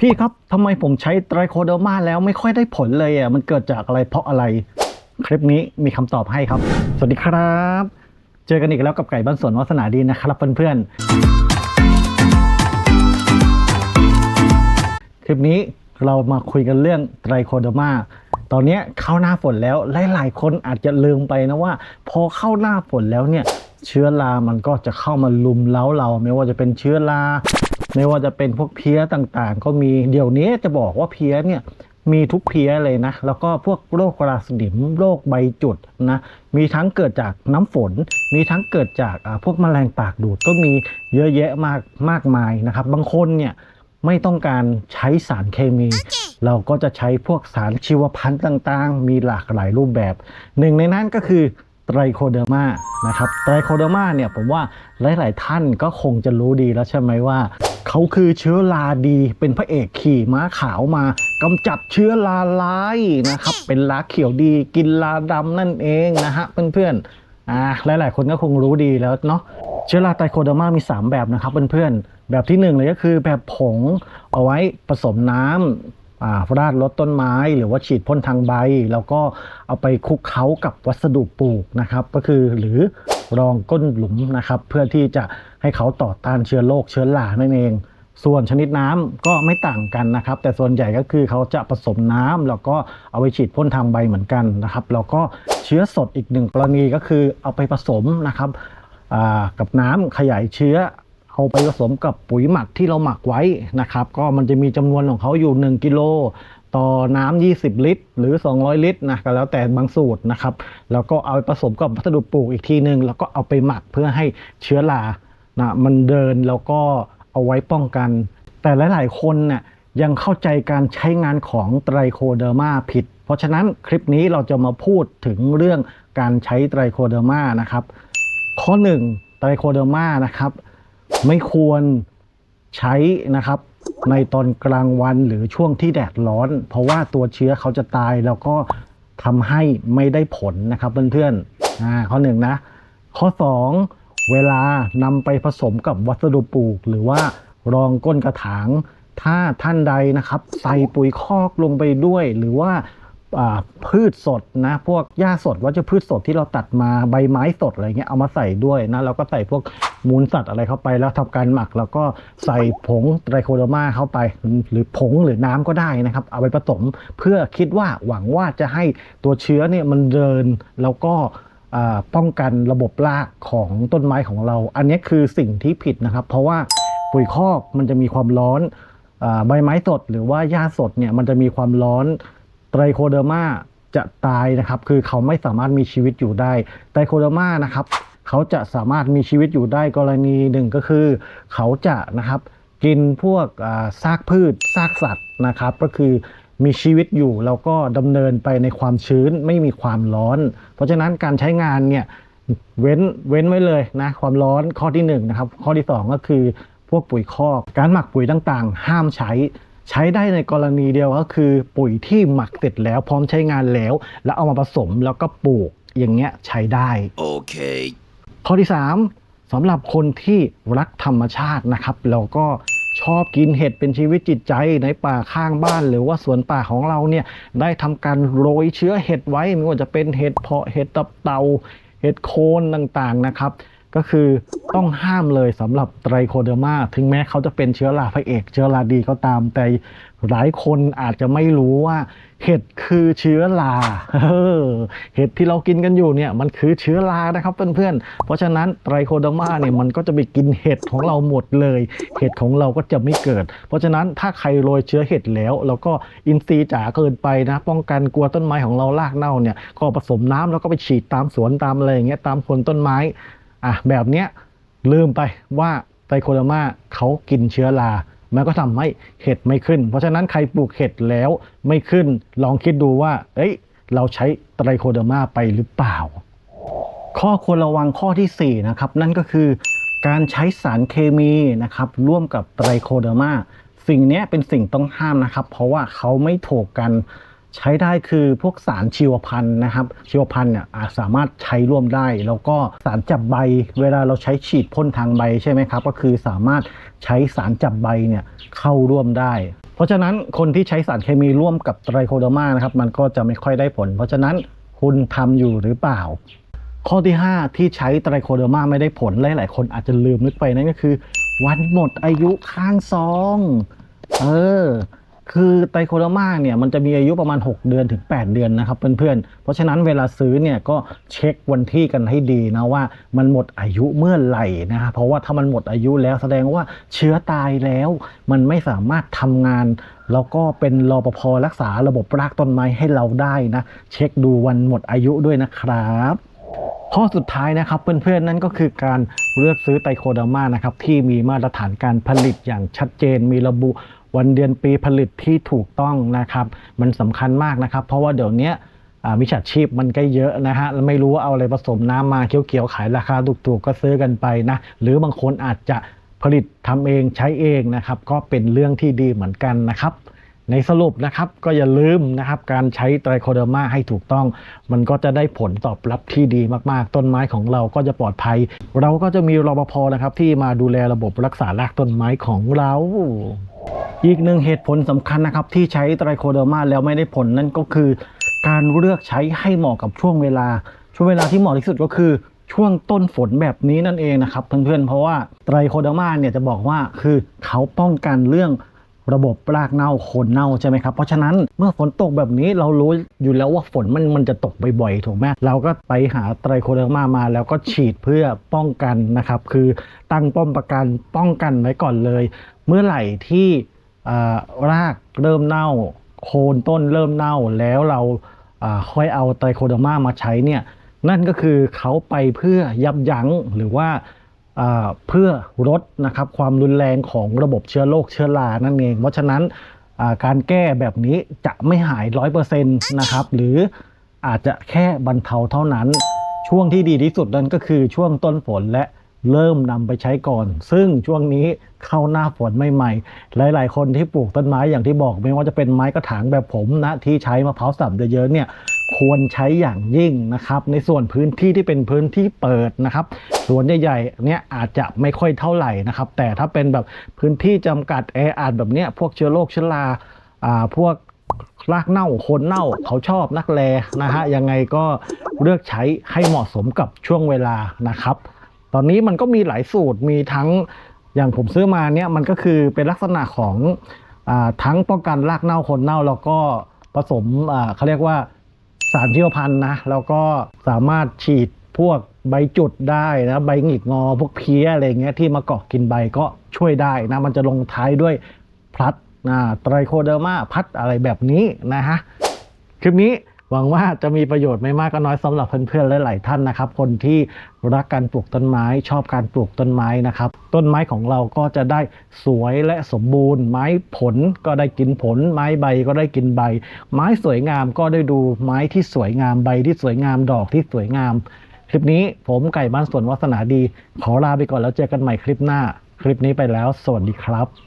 พี่ครับทำไมผมใช้ไตรโคเดอร์มาแล้วไม่ค่อยได้ผลเลยอะมันเกิดจากอะไรเพราะอะไร คลิปนี้มีคำตอบให้ครับ สวัสดีครับ เจอกันอีกแล้วกับไก่บ้านสวนวัฒนาดีนะครับเพื่อนๆ คลิปนี้เรามาคุยกันเรื่องไตรโคเดอร์มาตอนนี้เข้าหน้าฝนแล้วหลายๆคนอาจจะลืมไปนะว่า พอเข้าหน้าฝนแล้วเนี่ยเชื้อรามันก็จะเข้ามาลุมเล้าเรา ไม่ว่าจะเป็นเชื้อรา ไม่ว่าจะเป็นพวกเพี้ยต่างๆ ก็มีเดี๋ยวนี้จะบอกว่าเพี้ยเนี่ยมีทุกเพี้ยเลยนะ แล้วก็พวกโรคราสนิมโรคใบจุดนะ มีทั้งเกิดจากน้ำฝน มีทั้งเกิดจากอ่าพวกแมลงปากดูดก็มีเยอะแยะมากมากมายนะครับ บางคนเนี่ยไม่ต้องการใช้สารเคมี เราก็จะใช้พวกสารชีวพันธุ์ต่างๆ มีหลากหลายรูปแบบ หนึ่งในนั้นก็คือ ไตรโคเดอร์มานะครับไตรโคเดอร์มาเนี่ยผมว่าหลาย ๆ ท่านก็คงจะรู้ดีแล้วใช่ไหมว่า เขาคือเชื้อราดีเป็นพระเอกขี่ม้าขาวมากำจัดเชื้อราร้ายนะครับ เป็นลาเขียวดีกินลาดำนั่นเองนะฮะเพื่อนๆอ่าหลาย ๆ คนก็คงรู้ดีแล้วเนาะเชื้อราไตรโคเดอร์มามี 3 แบบนะครับเพื่อนๆแบบที่หนึ่งเลยก็คือแบบผงเอาไว้ผสมน้ำอ่า ราดลดต้นไม้หรือว่าฉีดพ่นทางใบ แล้วก็เอาไปคลุกเคล้ากับวัสดุปลูกนะครับ ก็คือหรือรองก้นหลุมนะครับ เพื่อที่จะให้เขาต่อต้านเชื้อโรคเชื้อรานั่นเอง ส่วนชนิดน้ำก็ไม่ต่างกันนะครับ แต่ส่วนใหญ่ก็คือเขาจะผสมน้ำแล้วก็เอาไปฉีดพ่นทางใบเหมือนกันนะครับ แล้วก็เชื้อสดอีกหนึ่งกรณีก็คือเอาไปผสมนะครับกับน้ำขยายเชื้อ เอาไปผสมกับปุ๋ยหมักที่เราหมักไว้นะครับ ก็มันจะมีจำนวนของเขาอยู่ 1กิโลต่อน้ำ20 ลิตร หรือ 200 ลิตรนะก็แล้วแต่บางสูตรนะครับ แล้วก็เอาไปผสมกับวัสดุปลูกอีกทีหนึ่งแล้วก็เอาไปหมักเพื่อให้เชื้อรานะมันเดินแล้วก็เอาไว้ป้องกัน แต่หลาย ๆ คนเนี่ยยังเข้าใจการใช้งานของไตรโคเดอร์มาผิด เพราะฉะนั้นคลิปนี้เราจะมาพูดถึงเรื่องการใช้ไตรโคเดอร์มานะครับ ข้อ 1 ไตรโคเดอร์มานะครับ ไม่ควรใช้นะครับในตอนกลางวันหรือช่วงที่แดดร้อน เพราะว่าตัวเชื้อเขาจะตายแล้วก็ทำให้ไม่ได้ผลนะครับเพื่อนๆอ่าข้อหนึ่งนะ ข้อ 2 เวลานำไปผสมกับวัสดุปลูก หรือว่ารองก้นกระถาง ถ้าท่านใดนะครับ ใส่ปุ๋ยคอกลงไปด้วย หรือว่าพืชสดนะ พวกหญ้าสดวัชพืชสดที่เราตัดมาใบไม้สดอะไรเงี้ยเอามาใส่ด้วยนะแล้วก็ใส่พวก มูลสัตว์อะไรเข้าไปแล้วทำการหมัก แล้วก็ใส่ผงไตรโคโดอร์มาเข้าไป หรือผงหรือน้ำก็ได้นะครับ เอาไปผสมเพื่อคิดว่าหวังว่าจะให้ตัวเชื้อเนี่ยมันเดินแล้วก็ป้องกันระบบรากของต้นไม้ของเรา อันนี้คือสิ่งที่ผิดนะครับ เพราะว่าปุ๋ยคอกมันจะมีความร้อนอใบไม้สดหรือว่าหญ้าสดเนี่ยมันจะมีความร้อนไตรโคเดอร์มาจะตายนะครับ คือเขาไม่สามารถมีชีวิตอยู่ได้ไตรโคเดอร์มานะครับ เขาจะสามารถมีชีวิตอยู่ได้กรณีหนึ่งก็คือ เขาจะนะครับกินพวกซากพืชซากสัตว์นะครับ ก็คือมีชีวิตอยู่แล้วก็ดำเนินไปในความชื้นไม่มีความร้อน เพราะฉะนั้นการใช้งานเนี่ยเว้นเว้นไว้เลยนะความร้อนข้อที่หนึ่งนะครับข้อที่สองก็คือพวกปุ๋ยคอกการหมักปุ๋ยต่างๆ ห้ามใช้ใช้ได้ในกรณีเดียวก็คือ ปุ๋ยที่หมักเสร็จแล้วพร้อมใช้งานแล้ว แล้วเอามาผสมแล้วก็ปลูกอย่างเงี้ยใช้ได้ Okay. ข้อที่ 3สำหรับคนที่รักธรรมชาตินะครับแล้วก็ชอบกินเห็ดเป็นชีวิตจิตใจในป่าข้างบ้าน หรือว่าสวนป่าของเราเนี่ยได้ทำการโรยเชื้อเห็ดไว้ไม่ว่าจะเป็นเห็ดเพาะเห็ดตับเตาเห็ดโคนต่างๆนะครับ ก็คือต้องห้ามเลยสำหรับไตรโคเดอร์มาถึงแม้เขาจะเป็นเชื้อราพระเอก เชื้อราดีก็ตาม แต่หลายคนอาจจะไม่รู้ว่าเห็ดคือเชื้อราเออเห็ดที่เรากินกันอยู่เนี่ยมันคือเชื้อรานะครับเพื่อนๆ เพราะฉะนั้นไตรโคเดอร์มาเนี่ยมันก็จะไปกินเห็ดของเราหมดเลย เห็ดของเราก็จะไม่เกิด เพราะฉะนั้นถ้าใครโรยเชื้อเห็ดแล้ว แล้วก็อินทรีย์จ๋าเกินไปนะ ป้องกันกลัวต้นไม้ของเรารากเน่าเนี่ยก็ผสมน้ำแล้วก็ไปฉีดตามสวนตามอะไรอย่างเงี้ยตามคนต้นไม้ อะแบบเนี้ยลืมไปว่าไตรโคเดอร์มาเขากินเชื้อรามันก็ทำให้เห็ดไม่ขึ้น เพราะฉะนั้นใครปลูกเห็ดแล้วไม่ขึ้น ลองคิดดูว่า เอ้ย เราใช้ไตรโคเดอร์มาไปหรือเปล่า ข้อควรระวังข้อทีสี่4 นะครับ นั่นก็คือการใช้สารเคมีนะครับ ร่วมกับไตรโคเดอร์มา สิ่งนี้เป็นสิ่งต้องห้ามนะครับ เพราะว่าเขาไม่ถูกกัน ใช้ได้คือพวกสารชีวพันธุ์นะครับชีวพันธุ์เนี่ยอาจสามารถใช้ร่วมได้ แล้วก็สารจับใบเวลาเราใช้ฉีดพ่นทางใบใช่ไหมครับ ก็คือสามารถใช้สารจับใบเนี่ยเข้าร่วมได้เพราะฉะนั้นคนที่ใช้สารเคมีร่วมกับไตรโคเดอร์มานะครับ มันก็จะไม่ค่อยได้ผล เพราะฉะนั้นคุณทำอยู่หรือเปล่า ข้อที่ 5 ที่ใช้ไตรโคเดอร์มาไม่ได้ผลหลาย ๆ คนอาจจะลืมนึกไปนั่นก็คือ วันหมดอายุข้างซอง เออ คือไตรโคเดอร์มาเนี่ยมันจะมีอายุประมาณ 6 เดือนถึง 8 เดือนนะครับเพื่อนๆ เพราะฉะนั้นเวลาซื้อเนี่ยก็เช็ควันที่กันให้ดีนะว่ามันหมดอายุเมื่อไหร่นะฮะเพราะว่าถ้ามันหมดอายุแล้วแสดงว่าเชื้อตายแล้ว มันไม่สามารถทำงาน แล้วก็เป็นรอปภรักษาระบบรากต้นไม้ให้เราได้นะ เช็คดูวันหมดอายุด้วยนะครับข้อสุดท้ายนะครับเพื่อนๆนั่นก็คือการเลือกซื้อไตรโคเดอร์มานะครับที่มีมาตรฐานการผลิตอย่างชัดเจนมีระบุ วันเดือนปีผลิตที่ถูกต้องนะครับ มันสำคัญมากนะครับ เพราะว่าเดี๋ยวนี้มิจฉาชีพมันก็เยอะนะฮะแล้วไม่รู้ว่าเอาอะไรผสมน้ำมาเขียวๆขายราคาถูกๆก็ซื้อกันไปนะหรือบางคนอาจจะผลิตทำเองใช้เองนะครับ ก็เป็นเรื่องที่ดีเหมือนกันนะครับ ในสรุปนะครับก็อย่าลืมนะครับ การใช้ไตรโคเดอร์มาให้ถูกต้อง มันก็จะได้ผลตอบรับที่ดีมากๆ ต้นไม้ของเราก็จะปลอดภัย เราก็จะมีรปภนะครับ ที่มาดูแลระบบรักษารากต้นไม้ของเรา อีกหนึ่งเหตุผลสำคัญนะครับที่ใช้ไตรโคเดอร์มาแล้วไม่ได้ผลนั่นก็คือ การเลือกใช้ให้เหมาะกับช่วงเวลา ช่วงเวลาที่เหมาะที่สุดก็คือช่วงต้นฝนแบบนี้นั่นเองนะครับเพื่อนๆเพราะว่าไตรโคเดอร์มาเนี่ยจะบอกว่าคือเขาป้องกันเรื่อง ระบบรากเน่าโคนเน่าใช่ไหมครับ เพราะฉะนั้นเมื่อฝนตกแบบนี้เรารู้อยู่แล้วว่าฝนมันมันจะตกบ่อยๆถูกไหมเราก็ไปหาไตรโคเดอร์มามา แล้วก็ฉีดเพื่อป้องกันนะครับ คือตั้งป้อมประกันป้องกันไว้ก่อนเลย เมื่อไหร่ที่รากเริ่มเน่า โคนต้นเริ่มเน่าแล้วเราค่อยเอาไตรโคเดอร์มามาใช้เนี่ยนั่นก็คือเขาไปเพื่อยับยั้งหรือว่า เพื่อลดนะครับความรุนแรงของระบบเชื้อโรคเชื้อรานั่นเอง เพราะฉะนั้นการแก้แบบนี้จะไม่หายร้อยเปอร์เซ็นต์นะครับ หรืออาจจะแค่บรรเทาเท่านั้น ช่วงที่ดีที่สุดนั่นก็คือช่วงต้นฝนและเริ่มนำไปใช้ก่อน ซึ่งช่วงนี้เข้าหน้าฝนใหม่ๆ หลายๆ คนที่ปลูกต้นไม้อย่างที่บอกไม่ว่าจะเป็นไม้กระถางแบบผมนะที่ใช้มะพร้าวสับเยอะๆเนี่ย ควรใช้อย่างยิ่งนะครับ ในส่วนพื้นที่ที่เป็นพื้นที่เปิดนะครับสวนใหญ่ๆเนี่ยอาจจะไม่ค่อยเท่าไหร่นะครับ แต่ถ้าเป็นแบบพื้นที่จำกัดแออัดแบบเนี้ยพวกเชื้อโรคเชื้อราอ่าพวกรากเน่าโคนเน่าเขาชอบนักแลนะฮะยังไงก็เลือกใช้ให้เหมาะสมกับช่วงเวลานะครับ ตอนนี้มันก็มีหลายสูตรมีทั้งอย่างผมซื้อมาเนี่ยมันก็คือเป็นลักษณะของอาทั้งป้องกันรากเน่าโคนเน่าแล้วก็ผสมอ่าเขาเรียกว่า สารชีวพันธุ์นะ แล้วก็สามารถฉีดพวกใบจุดได้นะใบหงิกงอพวกเพี้ยอะไรเงี้ยที่มาเกาะกินใบก็ช่วยได้นะ มันจะลงท้ายด้วยพลัดนะไตรโคเดอร์มาพัดอะไรแบบนี้นะฮะคลิปนี้ หวังว่าจะมีประโยชน์ไม่มากก็น้อยสำหรับเพื่อนๆหลายๆท่านนะครับ คนที่รักการปลูกต้นไม้ ชอบการปลูกต้นไม้นะครับ ต้นไม้ของเราก็จะได้สวยและสมบูรณ์ ไม้ผลก็ได้กินผล ไม้ใบก็ได้กินใบ ไม้สวยงามก็ได้ดูไม้ที่สวยงามใบที่สวยงามดอกที่สวยงาม คลิปนี้ผมไก่บ้านสวนวัฒนาดี ขอลาไปก่อนแล้วเจอกันใหม่คลิปหน้า คลิปนี้ไปแล้ว สวัสดีครับ